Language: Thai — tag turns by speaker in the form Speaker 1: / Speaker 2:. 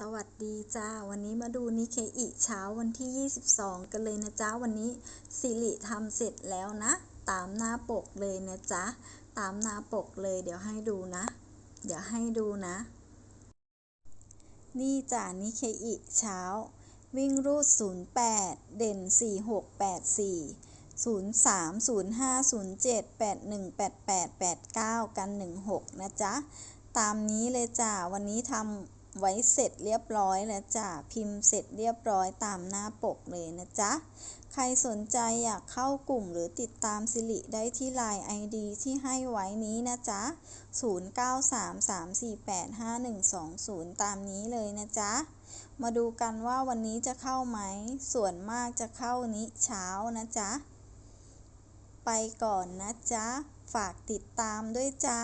Speaker 1: สวัสดีจ้า วันนี้มาดูนิเคอิเช้าวันที่ 22 กันเลยนะจ๊ะวันนี้สิริทำเสร็จแล้วนะ ตามหน้าปกเลยนะจ๊ะตามหน้าปกเลย เดี๋ยวให้ดูนะ เดี๋ยวให้ดูนะ นี่จ้ะนิเคอิเช้า วิ่งรูด 08 เด่น 4684 03 05 07 81 88 89 กัน 16 นะจ๊ะ ตามนี้เลยจ้ะวันนี้ทำ ไว้เสร็จเรียบร้อยแล้วจ้ะพิมพ์เสร็จเรียบร้อยตามหน้าปกเลยนะจ๊ะ ใครสนใจอยากเข้ากลุ่มหรือติดตามสิริได้ที่ Line ID ที่ให้ไว้นี้นะจ๊ะ 0933485120 ตามนี้เลยนะจ๊ะ มาดูกันว่าวันนี้จะเข้าไหม ส่วนมากจะเข้านี้เช้านะจ๊ะ ไปก่อนนะจ๊ะ ฝากติดตามด้วยจ้า